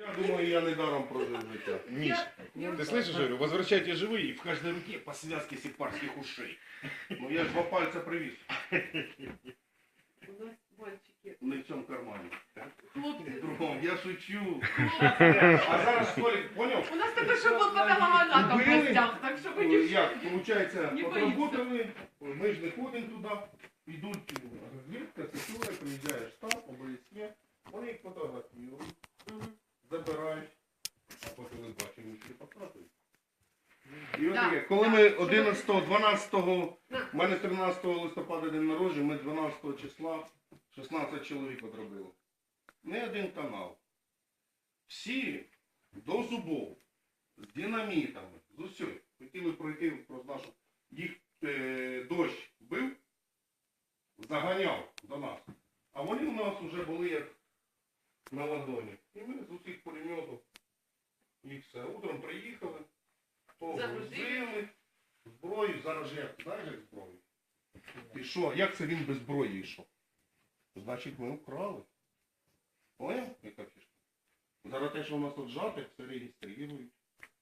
Я думаю, я недаром прожив життя. Миш, ты слышишь, говорю, возвращайте живые и в каждой руке по связке сепарских ушей. Ну я ж два пальця привіз, У нас мальчики. не в цьому кармані. Хлопці. В другому, я шучу. хлопці. А зараз Толік, поняв? У нас тебе ще був патологоанатом в Убили? гостях, так що ви Ну, не Як, получається, Не отработали, ми ж не ходимо туди, йдуть забирають, а по телебаченню ще показують. І от таке, коли ми 11, 12, На. у мене 13 листопада день народження, ми 12 числа 16 чоловік одробили. Не один канал. Всі до зубов, з динамітами, з усього. Хотіли пройти про нашу. Їх е, дощ бив, заганяв до нас. А вони у нас вже були як на ладоні. І ми з усіх пулеметів і все. Утром приїхали, погрузили, зброю, зараз як, знаєш як зброю? І що, як це він без зброї йшов? Значить, ми вкрали. Поняв, яка фішка? Зараз те, що у нас тут жати, все реєструють.